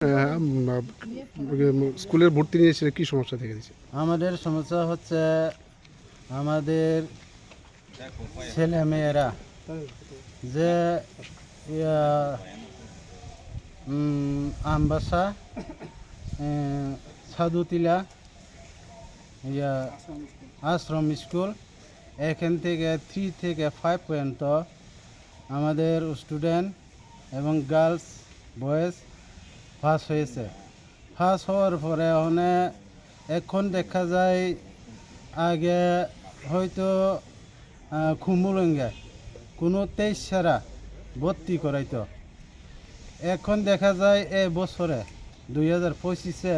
উম, স্কুলের ভর্তি নিয়ে এসে কি সমস্যা থেকে দিচ্ছে আমাদের সমস্যা হচ্ছে আমাদের ছেলে মেয়েরা যে আমবাসা সাধুতিলা ইয়া আশ্রম স্কুল এখান থেকে থ্রি থেকে ফাইভ পর্যন্ত আমাদের স্টুডেন্ট এবং গার্লস বয়েজ পাস হয়েছে। পাস হওয়ার পরে ওখানে এখন দেখা যায় আগে হয়তো খুমুলঙ্গে কোনো তেইশ সারা ভর্তি করাইতো। এখন দেখা যায় এ বছরে দুই হাজার পঁচিশে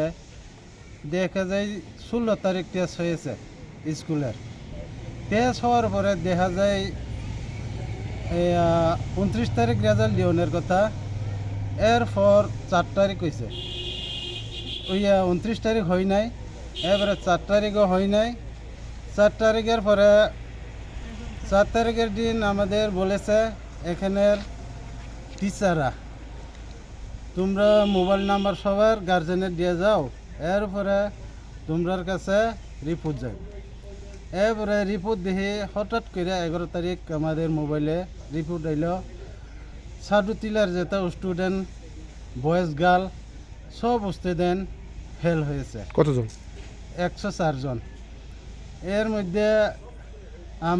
দেখা যায় ষোলো তারিখ টেস্ট হয়েছে স্কুলের। টেস্ট হওয়ার পরে দেখা যায় উনত্রিশ তারিখ রেজাল্ট দিওনের কথা। এরপর চার তারিখ হয়েছে ওই উনত্রিশ তারিখ হয় নাই এবারে চার তারিখও হয় নাই। চার তারিখের পরে, চার তারিখের দিন আমাদের বলেছে এখানের টিচাররা, তোমরা মোবাইল নাম্বার সবার গার্জেনের দিয়ে যাও এরপরে তোমরার কাছে রিপোর্ট যাই। এরপরে রিপোর্ট দেখি হঠাৎ করে এগারো তারিখ আমাদের মোবাইলে রিপোর্ট আইল সাধুতিলার যেটা স্টুডেন্ট বয়েজ গার্ল সব স্টুডেন্ট ফেল হয়েছে। কতজন? একশো চারজন। এর মধ্যে